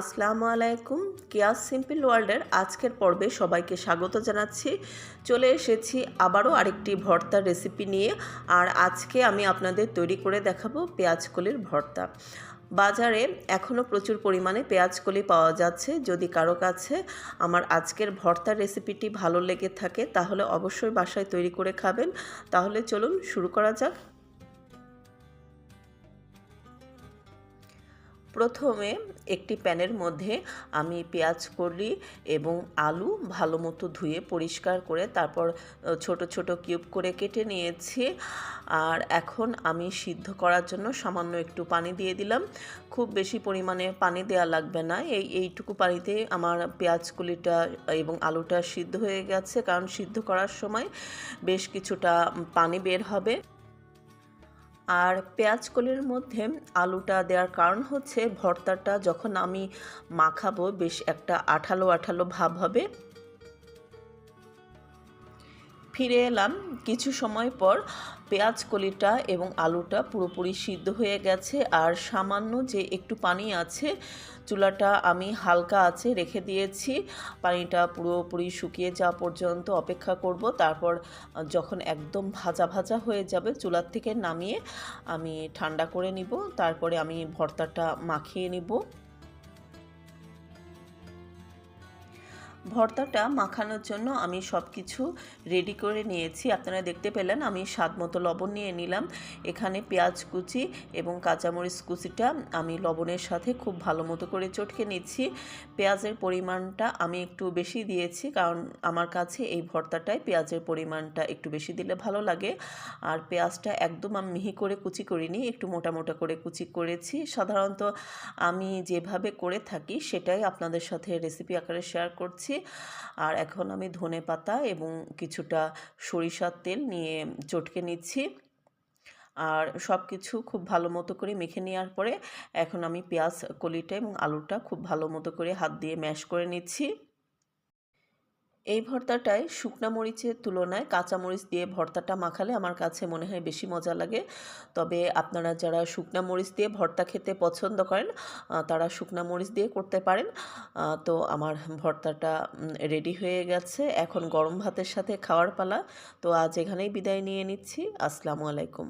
আসসালামু আলাইকুম। কিয়াস সিম্পল ওয়ার্ল্ডের আজকের পর্বে সবাইকে স্বাগত জানাচ্ছি। চলে এসেছি আবারও আরেকটি ভর্তার রেসিপি নিয়ে। আর আজকে আমি আপনাদের তৈরি করে দেখাবো পেঁয়াজকলির ভর্তা। বাজারে এখনও প্রচুর পরিমাণে পেঁয়াজকলি পাওয়া যাচ্ছে। যদি কারও কাছে আমার আজকের ভর্তার রেসিপিটি ভালো লেগে থাকে, তাহলে অবশ্যই বাসায় তৈরি করে খাবেন। তাহলে চলুন শুরু করা যাক। প্রথমে একটি প্যানের মধ্যে আমি পেঁয়াজ কলি এবং আলু ভালো মতো ধুয়ে পরিষ্কার করে তারপর ছোট ছোট কিউব করে কেটে নিয়েছি। আর এখন আমি সিদ্ধ করার জন্য সামান্য একটু পানি দিয়ে দিলাম। খুব বেশি পরিমাণে পানি দেওয়া লাগবে না। এই, এইটুকু পানিতে আমার পেঁয়াজ কলিটা এবং আলুটা সিদ্ধ হয়ে গেছে। কারণ সিদ্ধ করার সময় বেশ কিছুটা পানি বের হবে। আর পেঁয়াজ কলির মধ্যে আলুটা দেওয়ার কারণ হচ্ছে ভর্তাটা যখন আমি মাখাবো, বেশ একটা আঠালো আঠালো ভাব হবে। ফিরে এলাম। কিছু সময় পর পেঁয়াজ কলিটা এবং আলুটা পুরোপুরি সিদ্ধ হয়ে গেছে আর সামান্য যে একটু পানি আছে, চুলাটা আমি হালকা আছে রেখে দিয়েছি। পানিটা পুরোপুরি শুকিয়ে যাওয়া পর্যন্ত অপেক্ষা করব। তারপর যখন একদম ভাজা ভাজা হয়ে যাবে, চুলার থেকে নামিয়ে আমি ঠান্ডা করে নিব। তারপরে আমি ভর্তাটা মাখিয়ে নিব। ভর্তাটা মাখানোর জন্য আমি সব কিছু রেডি করে নিয়েছি। আপনারা দেখতে পেলেন, আমি স্বাদ মতো লবণ নিয়ে নিলাম। এখানে পেঁয়াজ কুচি এবং কাঁচামরিচ কুচিটা আমি লবণের সাথে খুব ভালো মতো করে চটকে নিচ্ছি। পেঁয়াজের পরিমাণটা আমি একটু বেশি দিয়েছি, কারণ আমার কাছে এই ভর্তাটায় পেঁয়াজের পরিমাণটা একটু বেশি দিলে ভালো লাগে। আর পেঁয়াজটা একদম আমি মিহি করে কুচি করিনি, একটু মোটা মোটা করে কুচি করেছি। সাধারণত আমি যেভাবে করে থাকি, সেটাই আপনাদের সাথে রেসিপি আকারে শেয়ার করছি। আর এখন আমি ধনে পাতা এবং কিছুটা সরিষার তেল নিয়ে চটকে নিচ্ছি। আর সব কিছু খুব ভালো মতো করে মেখে নেওয়ার পরে এখন আমি পেঁয়াজ, কলিটা এবং আলুটা খুব ভালো মতো করে হাত দিয়ে ম্যাশ করে নিচ্ছি। এই ভর্তাটায় শুকনা মরিচের তুলনায় কাঁচা মরিচ দিয়ে ভর্তাটা মাখালে আমার কাছে মনে হয় বেশি মজা লাগে। তবে আপনারা যারা শুকনা মরিচ দিয়ে ভর্তা খেতে পছন্দ করেন তারা শুকনা মরিচ দিয়ে করতে পারেন। তো আমার ভর্তাটা রেডি হয়ে গেছে। এখন গরম ভাতের সাথে খাওয়ার পালা। তো আজ এখানেই বিদায় নিয়ে নিচ্ছি। আসসালামু আলাইকুম।